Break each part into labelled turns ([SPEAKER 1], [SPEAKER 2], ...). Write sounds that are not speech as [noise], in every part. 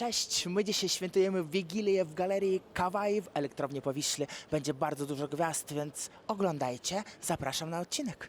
[SPEAKER 1] cześć! My dzisiaj świętujemy Wigilię w Galerii Kawai w Elektrowni Powiśle. Będzie bardzo dużo gwiazd, więc oglądajcie. Zapraszam na odcinek.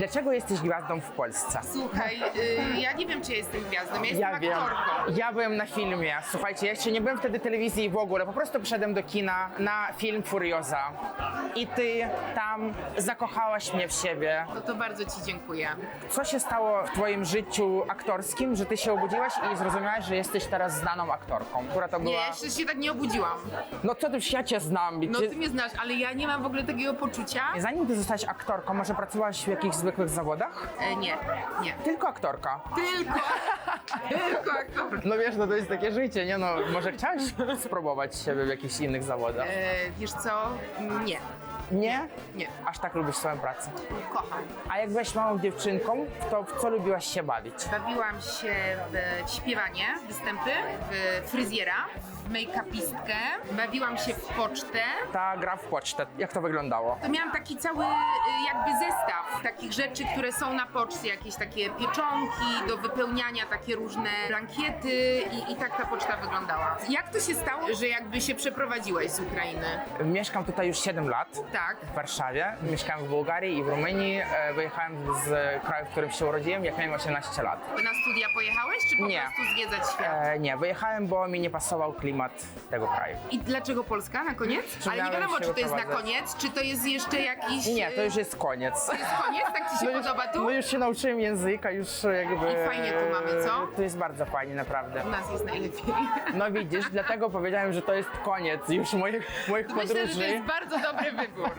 [SPEAKER 1] Dlaczego jesteś gwiazdą w Polsce?
[SPEAKER 2] Słuchaj, y, ja nie wiem, czy jestem gwiazdą, ja jestem
[SPEAKER 1] wiem.
[SPEAKER 2] aktorką.
[SPEAKER 1] Ja byłem na filmie. Słuchajcie, ja jeszcze nie byłem wtedy telewizji w ogóle. Po prostu przyszedłem do kina na film Furioza. I ty tam zakochałaś mnie w siebie.
[SPEAKER 2] No to bardzo ci dziękuję.
[SPEAKER 1] Co się stało w twoim życiu aktorskim, że ty się obudziłaś i zrozumiałaś, że jesteś teraz znaną aktorką? Która to
[SPEAKER 2] Nie,
[SPEAKER 1] była?
[SPEAKER 2] jeszcze się tak nie obudziłam.
[SPEAKER 1] No co ty, ja cię znam.
[SPEAKER 2] No
[SPEAKER 1] Ty...
[SPEAKER 2] mnie znasz, ale ja nie mam w ogóle takiego poczucia.
[SPEAKER 1] Zanim ty zostałaś aktorką, może pracowałaś w jakichś zwykłych zawodach?
[SPEAKER 2] E, nie, nie.
[SPEAKER 1] Tylko aktorka.
[SPEAKER 2] Tylko, [laughs] tylko aktor.
[SPEAKER 1] No wiesz, no to jest takie życie, nie no, może chciałaś [laughs] spróbować siebie w jakichś innych zawodach?
[SPEAKER 2] E, wiesz co? Nie,
[SPEAKER 1] Nie?
[SPEAKER 2] nie.
[SPEAKER 1] Aż tak lubisz swoją pracę.
[SPEAKER 2] Kocham.
[SPEAKER 1] A jak byłaś małą dziewczynką, to w co lubiłaś się bawić?
[SPEAKER 2] Bawiłam się w śpiewanie, występy, w fryzjera, w make-upistkę, bawiłam się w pocztę.
[SPEAKER 1] Ta gra w pocztę, jak to wyglądało?
[SPEAKER 2] To miałam taki cały y, jakby zestaw takich rzeczy, które są na poczcie, jakieś takie pieczonki do wypełniania, takie różne blankiety i, i tak ta poczta wyglądała. Jak to się stało, że jakby się przeprowadziłeś z Ukrainy?
[SPEAKER 1] Mieszkam tutaj już 7 lat.
[SPEAKER 2] Tak.
[SPEAKER 1] W Warszawie. Mieszkałem w Bułgarii i w Rumunii. E, Wyjechałem z kraju, w którym się urodziłem, jak miałem 18 lat.
[SPEAKER 2] Na studia pojechałeś, czy po
[SPEAKER 1] Nie.
[SPEAKER 2] prostu zwiedzać świat?
[SPEAKER 1] E, nie, wyjechałem, bo mi nie pasował klimat tego kraju.
[SPEAKER 2] I dlaczego Polska na koniec? Ale nie wiadomo,
[SPEAKER 1] się
[SPEAKER 2] czy to jest na
[SPEAKER 1] wyprowadzać.
[SPEAKER 2] koniec, czy to jest jeszcze jakiś...
[SPEAKER 1] Nie, to
[SPEAKER 2] y,
[SPEAKER 1] już jest koniec.
[SPEAKER 2] to jest koniec? Tak ci się [laughs] podoba tu?
[SPEAKER 1] No już się nauczyłem języka, już jakby...
[SPEAKER 2] I fajnie tu mamy, co?
[SPEAKER 1] To jest bardzo fajnie, naprawdę.
[SPEAKER 2] U nas jest najlepiej. [laughs]
[SPEAKER 1] No widzisz, dlatego powiedziałem, że to jest koniec już moich, moich
[SPEAKER 2] Myślę, że to
[SPEAKER 1] podróży.
[SPEAKER 2] jest bardzo dobry wybór.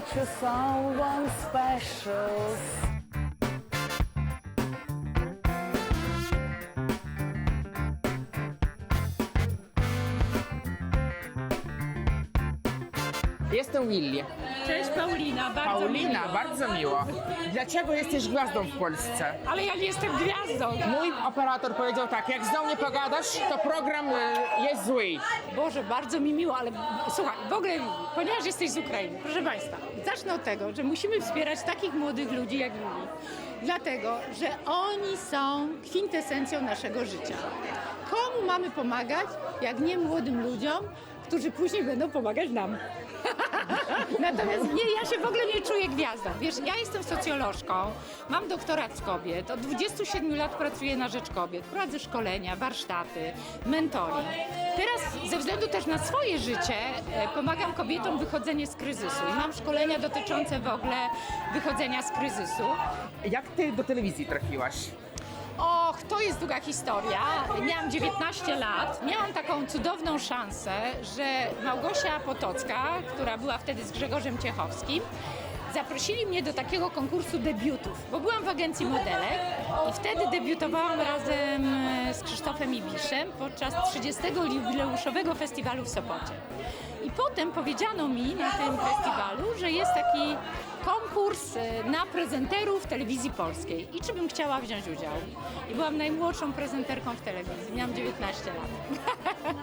[SPEAKER 1] get you someone special. Jestem Willy.
[SPEAKER 3] Cześć Paulina, bardzo
[SPEAKER 1] Paulina,
[SPEAKER 3] miło.
[SPEAKER 1] bardzo miło. Dlaczego jesteś gwiazdą w Polsce?
[SPEAKER 3] Ale ja nie jestem gwiazdą.
[SPEAKER 1] Mój operator powiedział tak, jak z nią nie pogadasz, to program y, jest zły.
[SPEAKER 3] Boże, bardzo mi miło, ale słuchaj, w ogóle, ponieważ jesteś z Ukrainy, proszę Państwa, zacznę od tego, że musimy wspierać takich młodych ludzi jak Lili. Dlatego, że oni są kwintesencją naszego życia. Komu mamy pomagać, jak nie młodym ludziom, którzy później będą pomagać nam? [laughs] Natomiast nie, ja się w ogóle nie czuję gwiazdą. Wiesz, ja jestem socjolożką, mam doktorat z kobiet, od 27 lat pracuję na rzecz kobiet, prowadzę szkolenia, warsztaty, mentoring. Teraz ze względu też na swoje życie e, pomagam kobietom wychodzenie z kryzysu i mam szkolenia dotyczące w ogóle wychodzenia z kryzysu.
[SPEAKER 1] Jak ty do telewizji trafiłaś?
[SPEAKER 3] To jest długa historia. Miałam 19 lat. Miałam taką cudowną szansę, że Małgosia Potocka, która była wtedy z Grzegorzem Ciechowskim, zaprosili mnie do takiego konkursu debiutów, bo byłam w agencji modelek i wtedy debiutowałam razem e, z Krzysztofem Ibiszem podczas 30. jubileuszowego festiwalu w Sopocie. I potem powiedziano mi na tym festiwalu, że jest taki konkurs e, na prezenterów telewizji polskiej i czy bym chciała wziąć udział. I byłam najmłodszą prezenterką w telewizji, miałam 19 lat.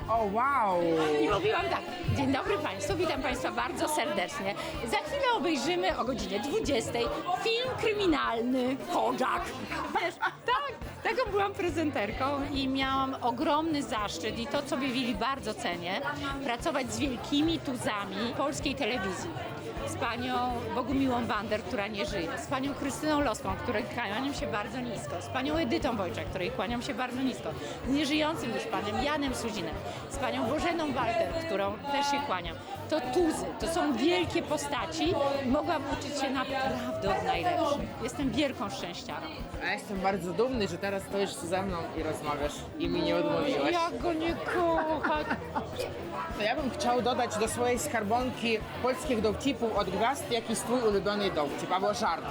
[SPEAKER 1] O wow!
[SPEAKER 3] I mówiłam tak, dzień dobry Państwu, witam Państwa bardzo serdecznie. Za chwilę obejrzymy o godzinie 20 film kryminalny Kojak. Wiesz, tak, taką byłam prezenterką i miałam ogromny zaszczyt i to, co Wili bardzo cenię, pracować z wielkimi tuzami polskiej telewizji. Z panią Bogumiłą Wander, która nie żyje, z panią Krystyną Loską, której kłaniam się bardzo nisko, z panią Edytą Wojczak, której kłaniam się bardzo nisko, z nieżyjącym już panem Janem Suzinem, z panią Bożeną Walter, którą też się kłaniam. To tuzy, to są wielkie postaci i mogłam uczyć się naprawdę od najlepszych. Jestem wielką szczęściarą.
[SPEAKER 1] Ja jestem bardzo dumny, że teraz stoisz ze mną i rozmawiasz i mi nie odmówiłeś.
[SPEAKER 3] Jak go nie kochać.
[SPEAKER 1] To ja bym chciał dodać do swojej skarbonki polskich dowcipów od gwiazd jakiś twój ulubiony dowcip albo żart.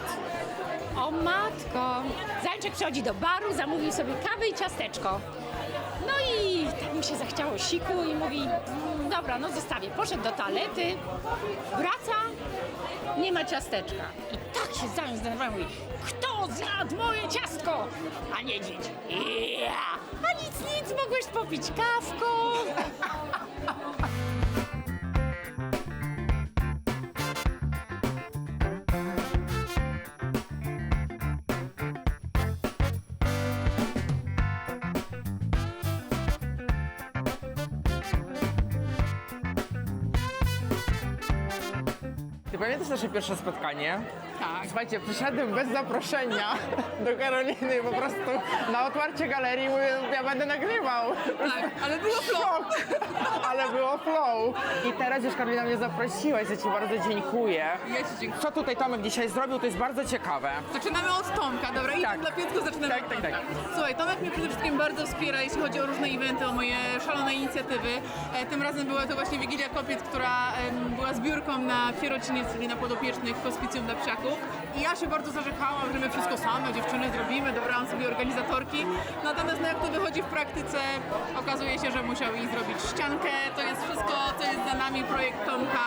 [SPEAKER 3] O matko! Zajczek przychodzi do baru, zamówił sobie kawę i ciasteczko. No i tak mu się zachciało siku i mówi, "Mm, dobra, no zostawię. Poszedł do toalety, wraca, nie ma ciasteczka. I tak się zajął zdenerwował, mówi, kto zjadł moje ciastko? A nie dzieci. Ja! A nic, nic, mogłeś popić kawką. [laughs]
[SPEAKER 1] Ty pamiętasz nasze pierwsze spotkanie?
[SPEAKER 2] Tak.
[SPEAKER 1] Słuchajcie, przyszedłem bez zaproszenia [laughs] do Karoliny po prostu na otwarcie galerii mówię, ja będę nagrywał.
[SPEAKER 2] Tak, ale było.
[SPEAKER 1] Szok! Flow. I teraz już Karolina mnie zaprosiłaś, za Ci bardzo dziękuję.
[SPEAKER 2] Ja ci dziękuję.
[SPEAKER 1] Co tutaj Tomek dzisiaj zrobił, to jest bardzo ciekawe.
[SPEAKER 4] Zaczynamy od Tomka, dobra? I
[SPEAKER 1] Tak.
[SPEAKER 4] dla Piotku zaczynamy
[SPEAKER 1] Tak,
[SPEAKER 4] od
[SPEAKER 1] tak,
[SPEAKER 4] Tomka.
[SPEAKER 1] tak.
[SPEAKER 4] Słuchaj, Tomek mnie przede wszystkim bardzo wspiera, jeśli chodzi o różne eventy, o moje szalone inicjatywy. E, tym razem była to właśnie Wigilia Kobiet, która em, była zbiórką na Kierociniec, czyli na podopiecznych hospicjum dla psiaków. I ja się bardzo zarzekałam, że my wszystko same, dziewczyny zrobimy, dobrałam sobie organizatorki. Natomiast no, jak to wychodzi w praktyce, okazuje się, że musiał jej zrobić ściankę. To jest wszystko, co jest za nami, projekt Tomka.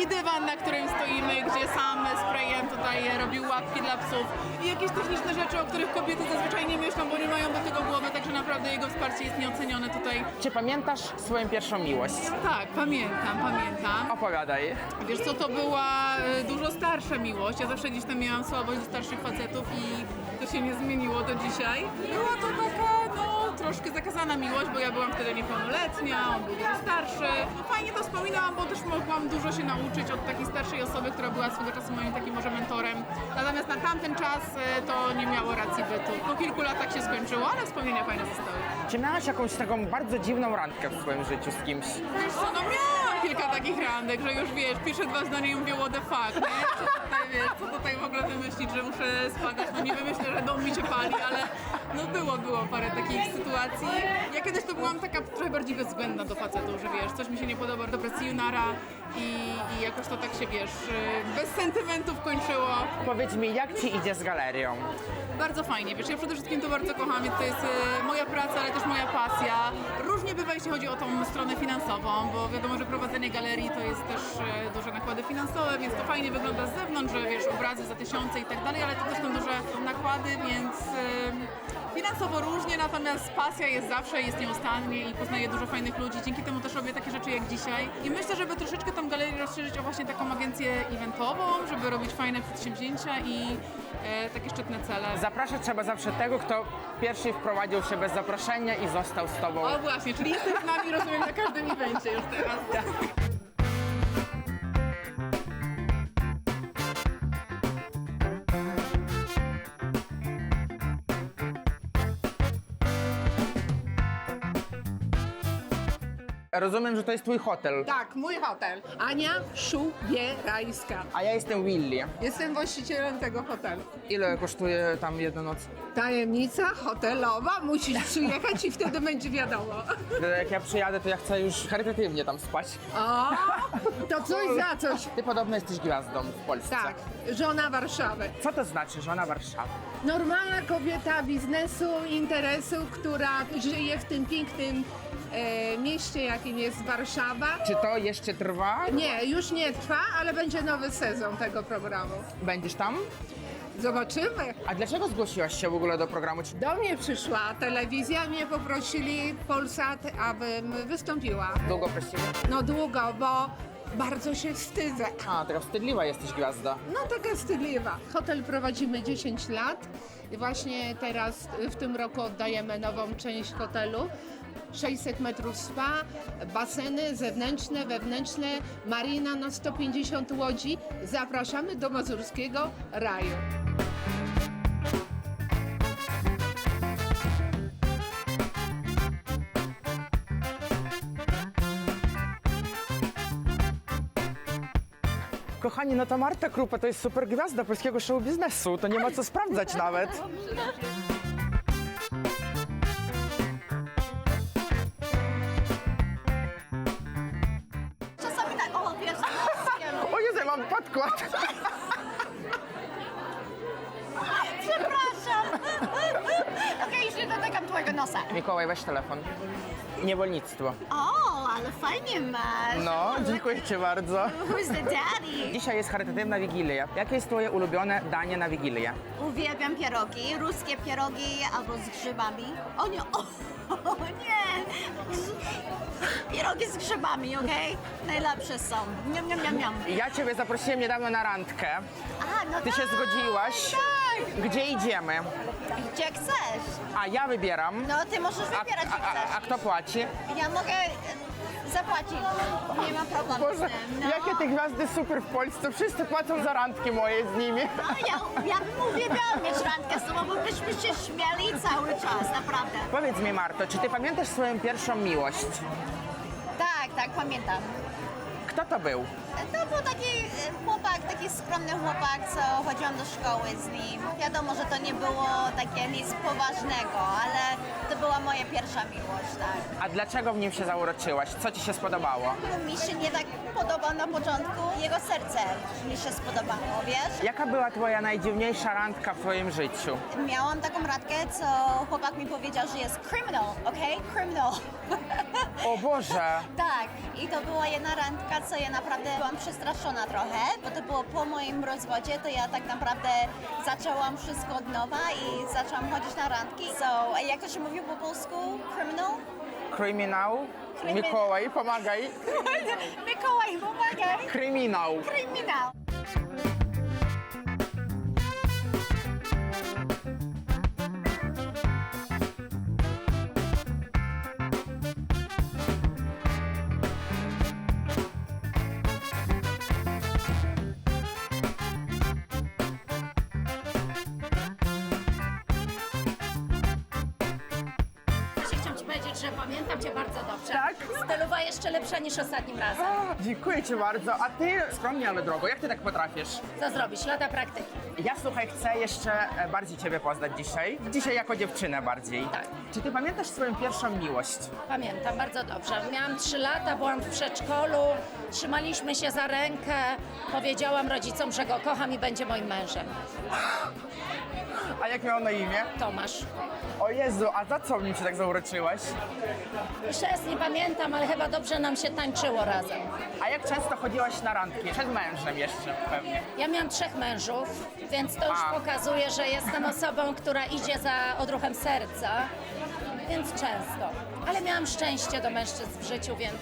[SPEAKER 4] I dywan, na którym stoimy, gdzie sam sprayem tutaj robił łapki dla psów. I jakieś techniczne rzeczy, o których kobiety zazwyczaj nie myślą, bo nie mają do tego głowy, także naprawdę jego wsparcie jest nieocenione tutaj.
[SPEAKER 1] Czy pamiętasz swoją pierwszą miłość?
[SPEAKER 4] Tak, pamiętam, pamiętam.
[SPEAKER 1] Opowiadaj.
[SPEAKER 4] Wiesz co, to była y, dużo starsza miłość. Ja zawsze gdzieś tam miałam słabość do starszych facetów i to się nie zmieniło do dzisiaj. Była to taka, no, troszkę zakazana miłość, bo ja byłam wtedy niepełnoletnia, on był dużo starszy. No fajnie to wspominałam, bo też mogłam dużo się nauczyć od takiej starszej osoby, która była swego czasu moim takim może mentorem. Natomiast na tamten czas y, to nie miało racji bytu. Po kilku latach się skończyło, ale wspomnienia fajne zostały.
[SPEAKER 1] Czy miałaś jakąś taką bardzo dziwną randkę w swoim życiu z kimś?
[SPEAKER 4] Wiesz co, no miałam kilka takich randek, że już wiesz, piszę dwa zdania i mówię what the fuck, nie? Co tutaj, wiesz, co tutaj w ogóle wymyślić, że muszę spadać, no nie wymyślę, że dom mi się pali, ale no było, było parę takich sytuacji. Ja kiedyś to byłam taka trochę bardziej bezwzględna do facetów, że wiesz, coś mi się nie podoba, dobra, sayonara i, i jakoś to tak się, wiesz, bez sentymentów kończyło.
[SPEAKER 1] Powiedz mi, jak Ci idzie z galerią?
[SPEAKER 4] Bardzo fajnie, wiesz, ja przede wszystkim to bardzo kocham, więc to jest e, moja praca, ale też moja pasja. Różnie bywa, jeśli chodzi o tą stronę finansową, bo wiadomo, że prowadzenie galerii to jest też e, duże nakłady finansowe, więc to fajnie wygląda z zewnątrz, że wiesz, obrazy za tysiące i tak dalej, ale to też są duże nakłady, więc e, finansowo różnie, natomiast pasja jest zawsze, jest nieustannie i poznaję dużo fajnych ludzi, dzięki temu też robię takie rzeczy jak dzisiaj. I myślę, żeby troszeczkę tą galerię rozszerzyć o właśnie taką agencję eventową, żeby robić fajne przedsięwzięcia i e, takie szczytne cele.
[SPEAKER 1] Zapraszać trzeba zawsze tego, kto pierwszy wprowadził się bez zaproszenia i został z Tobą.
[SPEAKER 4] O właśnie, czyli jesteś z nami, rozumiem, na każdym evencie już teraz.
[SPEAKER 1] Rozumiem, że to jest Twój hotel,
[SPEAKER 5] Tak, mój hotel. Ania Szubierajska.
[SPEAKER 1] a ja jestem Willy.
[SPEAKER 5] Jestem właścicielem tego hotelu.
[SPEAKER 1] Ile kosztuje tam jedna noc?
[SPEAKER 5] Tajemnica hotelowa, musisz przyjechać i wtedy będzie wiadomo.
[SPEAKER 1] Jak ja przyjadę, to ja chcę już charytatywnie tam spać.
[SPEAKER 5] O, to coś za coś.
[SPEAKER 1] Ty podobno jesteś gwiazdą w Polsce.
[SPEAKER 5] Tak, żona Warszawy.
[SPEAKER 1] Co to znaczy, żona Warszawy?
[SPEAKER 5] Normalna kobieta biznesu, interesu, która żyje w tym pięknym e, mieście, jakim jest Warszawa.
[SPEAKER 1] Czy to jeszcze trwa?
[SPEAKER 5] Nie, już nie trwa, ale będzie nowy sezon tego programu.
[SPEAKER 1] Będziesz tam?
[SPEAKER 5] Zobaczymy.
[SPEAKER 1] A dlaczego zgłosiłaś się w ogóle do programu? Czy
[SPEAKER 5] Do mnie przyszła telewizja, mnie poprosili Polsat, abym wystąpiła.
[SPEAKER 1] długo prosimy?
[SPEAKER 5] No długo, bo bardzo się wstydzę.
[SPEAKER 1] A, taka wstydliwa jesteś gwiazda.
[SPEAKER 5] No taka wstydliwa. Hotel prowadzimy 10 lat i właśnie teraz w tym roku oddajemy nową część hotelu. 600 metrów spa, baseny zewnętrzne, wewnętrzne, marina na 150 łodzi. Zapraszamy do Mazurskiego Raju.
[SPEAKER 1] Kochani, no to Marta Krupa to jest super gwiazda polskiego show biznesu. To nie ma co sprawdzać nawet. Podkład.
[SPEAKER 6] Przepraszam. Okej, już nie dotykam twojego nosa.
[SPEAKER 1] Mikołaj, weź telefon. Niewolnictwo.
[SPEAKER 6] O, ale fajnie masz.
[SPEAKER 1] No, dziękuję ci bardzo.
[SPEAKER 6] Who's the daddy?
[SPEAKER 1] Dzisiaj jest charytatywna Wigilia. Jakie jest twoje ulubione danie na Wigilię?
[SPEAKER 6] Uwielbiam pierogi, ruskie pierogi albo z grzybami. O nie, o, o nie. Pierogi z grzybami, okej? Najlepsze są. Niam, niam, niam, niam.
[SPEAKER 1] Ja ciebie zaprosiłem niedawno na randkę.
[SPEAKER 6] A, no
[SPEAKER 1] Ty się
[SPEAKER 6] tak,
[SPEAKER 1] zgodziłaś.
[SPEAKER 6] Tak.
[SPEAKER 1] Gdzie idziemy?
[SPEAKER 6] Gdzie chcesz?
[SPEAKER 1] A ja wybieram.
[SPEAKER 6] No, ty możesz
[SPEAKER 1] A,
[SPEAKER 6] wybierać, gdzie
[SPEAKER 1] a, a, a
[SPEAKER 6] chcesz.
[SPEAKER 1] kto płaci?
[SPEAKER 6] Ja mogę zapłacić. Nie ma problemu
[SPEAKER 1] Boże,
[SPEAKER 6] z tym. No.
[SPEAKER 1] jakie te gwiazdy super w Polsce. Wszyscy płacą za randki moje z nimi.
[SPEAKER 6] No, ja, ja bym uwielbiała mieć randkę z tobą, bo byśmy się śmiali cały czas, naprawdę.
[SPEAKER 1] Powiedz mi, Marto, czy ty pamiętasz swoją pierwszą miłość?
[SPEAKER 6] Tak, tak, pamiętam.
[SPEAKER 1] Kto to był?
[SPEAKER 6] To był taki e, chłopak, taki skromny chłopak, co chodziłam do szkoły z nim. Wiadomo, że to nie było takie nic poważnego, ale to była moja pierwsza miłość, tak.
[SPEAKER 1] A dlaczego w nim się zauroczyłaś? Co ci się spodobało?
[SPEAKER 6] Mi się nie tak podobał na początku, jego serce mi się spodobało, wiesz?
[SPEAKER 1] Jaka była twoja najdziwniejsza randka w twoim życiu?
[SPEAKER 6] Miałam taką randkę, co chłopak mi powiedział, że jest criminal, okej? Criminal.
[SPEAKER 1] O Boże! [laughs]
[SPEAKER 6] Tak, i to była jedna randka, co ja naprawdę byłam przestraszona trochę, bo to było po moim rozwodzie, to ja tak naprawdę zaczęłam wszystko od nowa i zaczęłam chodzić na randki. So, jak to się mówi po polsku? Criminal? criminal. Me
[SPEAKER 1] cola
[SPEAKER 6] aí,
[SPEAKER 7] papagaio. Me cola aí, papagaio. Criminal. Criminal. Dobrze.
[SPEAKER 1] Tak?
[SPEAKER 7] Stylowa jeszcze lepsza niż ostatnim razem.
[SPEAKER 1] Dziękuję ci bardzo. A ty skromnie, ale drogo. Jak ty tak potrafisz?
[SPEAKER 7] Co zrobić? Lata praktyki.
[SPEAKER 1] Ja słuchaj, chcę jeszcze e, bardziej ciebie poznać dzisiaj. Dzisiaj jako dziewczynę bardziej.
[SPEAKER 7] Tak.
[SPEAKER 1] Czy ty pamiętasz swoją pierwszą miłość?
[SPEAKER 7] Pamiętam bardzo dobrze. Miałam 3 lata, byłam w przedszkolu, trzymaliśmy się za rękę. Powiedziałam rodzicom, że go kocham i będzie moim mężem.
[SPEAKER 1] A jak miał na imię?
[SPEAKER 7] Tomasz.
[SPEAKER 1] O Jezu, a za co nim się tak zauroczyłaś?
[SPEAKER 7] Jeszcze raz nie pamiętam, ale chyba dobrze nam się tańczyło razem.
[SPEAKER 1] A jak często chodziłaś na randki? Przed mężem jeszcze pewnie.
[SPEAKER 7] Ja miałam trzech mężów, więc to już
[SPEAKER 1] A.
[SPEAKER 7] pokazuje, że jestem osobą, która idzie za odruchem serca, więc często. Ale miałam szczęście do mężczyzn w życiu, więc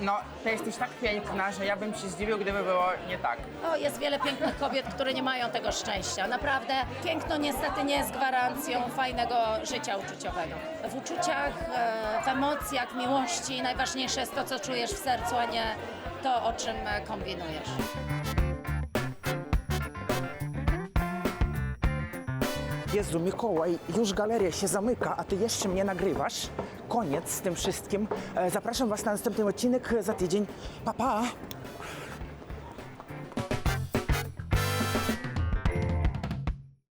[SPEAKER 1] No, to jesteś tak piękna, że ja bym się zdziwił, gdyby było nie tak.
[SPEAKER 7] o, jest wiele pięknych kobiet, które nie mają tego szczęścia. Naprawdę piękno niestety nie jest gwarancją fajnego życia uczuciowego. W uczuciach, e, w emocjach, miłości najważniejsze jest to, co czujesz w sercu, a nie to, o czym kombinujesz.
[SPEAKER 1] Jezu, Mikołaj, już galeria się zamyka, a ty jeszcze mnie nagrywasz. Koniec z tym wszystkim. E, Zapraszam was na następny odcinek za tydzień. Pa, pa!